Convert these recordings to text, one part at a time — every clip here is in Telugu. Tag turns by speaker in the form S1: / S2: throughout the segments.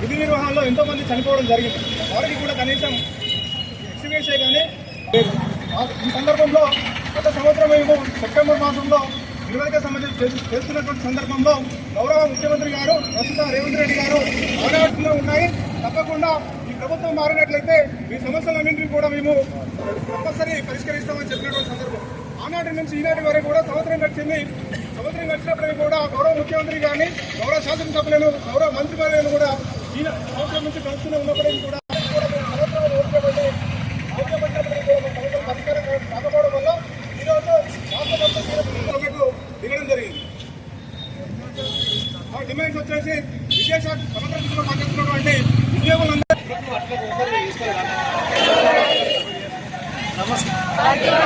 S1: విధి నిర్వహణలో ఎంతో మంది చనిపోవడం జరిగింది. వారికి కూడా కనీసం ఎక్స్గ్రేషే కానీ ఈ సందర్భంలో గత సంవత్సరం మేము సెప్టెంబర్ మాసంలో నివేదిక సంబంధించి చేస్తు- చేస్తున్నటువంటి సందర్భంలో గౌరవ ముఖ్యమంత్రి గారు ప్రస్తుత రేవంత్ రెడ్డి గారు ఆనాడుతూనే ఉన్నాయి. తప్పకుండా ఈ ప్రభుత్వం మారినట్లయితే ఈ సమస్యలన్నింటినీ కూడా మేము తప్పనిసరి పరిష్కరిస్తామని చెప్పినటువంటి సందర్భం. ఆనాటి నుంచి ఈనాటి వరకు కూడా సంవత్సరం గడిచింది సంవత్సరం గడిచినప్పటికీ కూడా గౌరవ ముఖ్యమంత్రి గారిని గౌరవ శాసనసభ్యులను గౌరవ మంత్రి మంత్రివర్యులను కూడా ఈ సంవత్సరం నుంచి కలుస్తూనే ఉన్నప్పటికీ కూడా కూడా కాకపోవడం వల్ల ఈరోజు దిగడం జరిగింది ఆ డిమాండ్స్ వచ్చేసి విశేష సమగ్ర పనిచేస్తున్నటువంటి ఉద్యోగులందరూ
S2: నమస్కారం.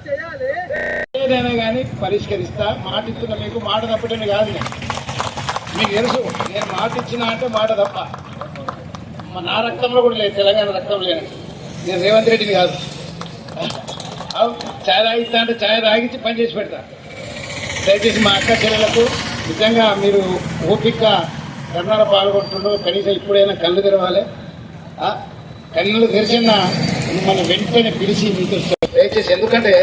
S3: ఏదైనా కానీ పరిష్కరిస్తా. మాట ఇస్తున్నా మీకు మాట తప్పటని కాదు నేను మీకు తెలుసు నేను మాట ఇచ్చినా అంటే మాట తప్ప. నా రక్తంలో కూడా లేదు తెలంగాణ రక్తం లేని నేను రేవంత్ రెడ్డిని కాదు. ఛాయ్ రాగిస్తా అంటే ఛాయ్ తాగించి పని చేసి పెడతా. దయచేసి మా అక్క చెల్లెలకు నిజంగా మీరు ఓపిక కర్ణాల పాల్గొంటుండో కనీసం ఇప్పుడైనా కళ్ళు తెరవాలి. కళ్ళు కన్నులు తెరిచిన మిమ్మల్ని వెంటనే పిలిచి మీకు దయచేసి ఎందుకంటే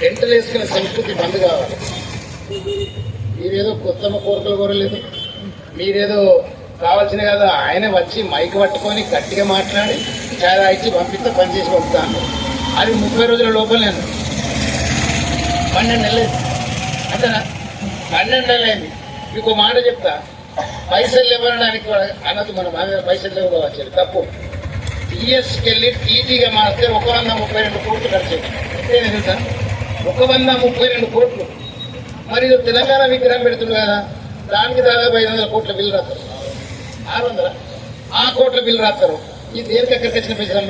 S3: టెంటలు వేసుకునే సంస్కృతి బంద్ కావాలి. మీరేదో కొత్త కోరికలు కోరలేదు? మీరేదో కావాల్సిన కదా ఆయన వచ్చి మైక్ పట్టుకొని గట్టిగా మాట్లాడి చాలా ఇచ్చి పంపిస్తే పనిచేసి పంపుతాను. అది ముప్పై రోజుల లోపల నేను. పన్నెండు నెలలు అంతేనా? పన్నెండు నెలలు మీకు ఒక మాట చెప్తా. పైసలు ఇవ్వడానికి అన్నది మన మా మీద పైసలు ఇవ్వాలి తప్పు. టీఎస్కి వెళ్ళి టీటీగా మారితే ఒక వంద ముప్పై రెండు కోట్లు ఖర్చు నేను తెలుసా ఒక వంద ముప్పై రెండు కోట్లు. మరి తెలంగాణ విగ్రహం పెడుతుంది కదా దానికి దాదాపు ఐదు వందల కోట్ల బిల్లు రాస్తారు. ఆరు వందల? ఆ కోట్ల బిల్లు రాస్తారు. ఈ దేనికి ఎక్కడికి వచ్చిన పైసలు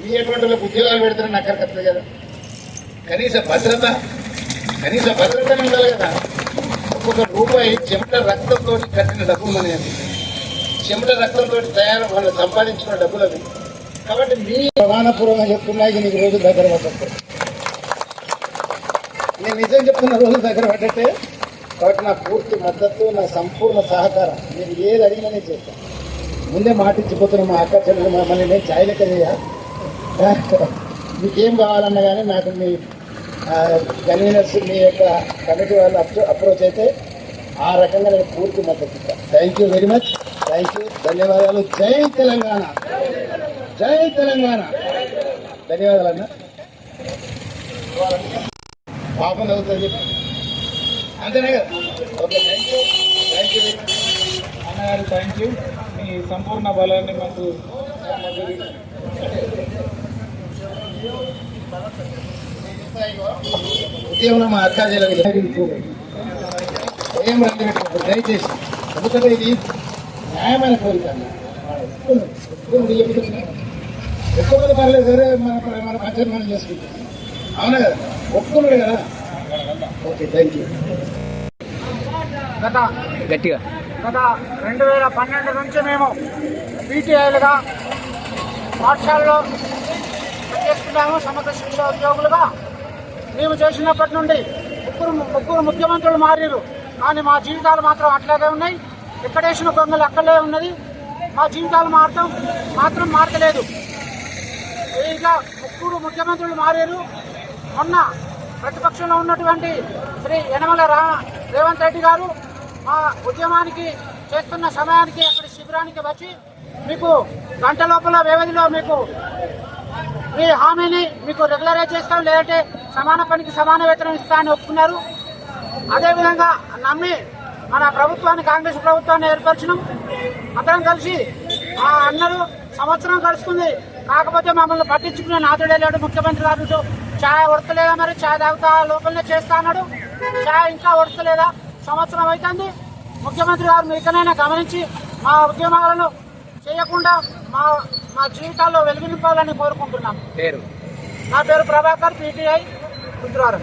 S3: మీ ఎటువంటి వాళ్ళకి ఉద్యోగాలు పెడతారని అక్కడికి వస్తుంది కదా. కనీస భద్రత కనీస భద్రత ఉండాలి కదా. ఒక్కొక్క రూపాయి చెమట రక్తంతో కట్టిన డబ్బు మన చెమట రక్తంతో తయారు వాళ్ళు సంపాదించుకున్న డబ్బులు అవి. కాబట్టి మీ ప్రధానపూర్వకంగా చెప్తున్నా ఇక నీకు రోజు దగ్గర పడ్డట్టు నేను నిజం చెప్తున్న రోజు దగ్గర పడ్డట్టే కాబట్టి నా పూర్తి మద్దతు నా సంపూర్ణ సహకారం. మీరు ఏది అడిగినా నేను చేస్తాను ముందే మాటిచ్చిపోతున్న మా అక్క చెల్లెలు మమ్మల్ని నేను ఛాయ్ చేయ మీకేం కావాలన్నా కానీ నాకు మీ కన్వీనర్స్ మీ యొక్క కమిటీ వాళ్ళు అప్రో అప్రోచ్ అయితే ఆ రకంగా నేను పూర్తి మద్దతు ఇస్తాను thank you very much thank you ధన్యవాదాలు. జై తెలంగాణ. జై తెలంగాణ. ధన్యవాదాలు అన్న. పాపం అవుతుంది అంతేనే కదా okay thank you thank you
S1: అన్నగారు థ్యాంక్ యూ మీ సంపూర్ణ బలాన్ని మాకు
S3: ఉద్యమంలో మా అక్క చెల్లెలు ఏం రంగు పెట్టుకోకూడదు దయచేసి ఎందుకంటే ఇది న్యాయమైన కోరిక అన్న. ఒప్పుకోను. ఒప్పుకోను, పర్లేదు సరే మన మన పంచాయతీ మనం చేసుకుంటాం అవునా? ఒప్పుకున్నాడు కదా? ఓకే థ్యాంక్ యూ
S2: గత
S4: గట్టిగా.
S2: గత రెండు వేల పన్నెండు నుంచి మేము పీటీఐలుగా పాఠశాలలో పనిచేస్తున్నాము. సమగ్ర శిక్ష ఉద్యోగులుగా. మేము చేసినప్పటి నుండి ముగ్గురు ముగ్గురు ముఖ్యమంత్రులు మారారు. కానీ మా జీవితాలు మాత్రం అట్లాగే ఉన్నాయి. ఎక్కడేసిన గొంగలు అక్కడే ఉన్నది. మా జీవితాలు మారటం మాత్రం మారతలేదు ఇంకా ముగ్గురు ముఖ్యమంత్రులు మారారు. మొన్న ప్రతిపక్షంలో ఉన్నటువంటి శ్రీ యనమల రా రేవంత్ రెడ్డి గారు మా ఉద్యమానికి చేస్తున్న సమయానికి అక్కడి శిబిరానికి వచ్చి మీకు గంట లోపల వ్యవధిలో మీకు మీ హామీని మీకు రెగ్యులరైజ్ చేస్తాం లేదంటే సమాన పనికి సమాన వేతనం ఇస్తా అని ఒప్పుకున్నారు. అదేవిధంగా నమ్మి మన ప్రభుత్వాన్ని కాంగ్రెస్ ప్రభుత్వాన్ని ఏర్పరచడం అందరం కలిసి ఆ అన్నలు సంవత్సరం గడుస్తుంది. కాకపోతే మమ్మల్ని పట్టించుకునే నాతుడే లేడు ముఖ్యమంత్రి గారితో ఛాయ్ ఉడతలేదా మరి? ఛాయ్ తాగుతా లోపలనే చేస్తా అన్నాడు. ఛాయ్ ఇంకా ఉడతలేదా? సంవత్సరం అవుతుంది ముఖ్యమంత్రి గారు మీకనైనా గమనించి మా ఉద్యమాలను చేయకుండా మా మా జీవితాల్లో వెలుగు నింపాలని కోరుకుంటున్నాం.
S4: పేరు?
S2: నా పేరు ప్రభాకర్ పీటీఐ. రుద్రవరం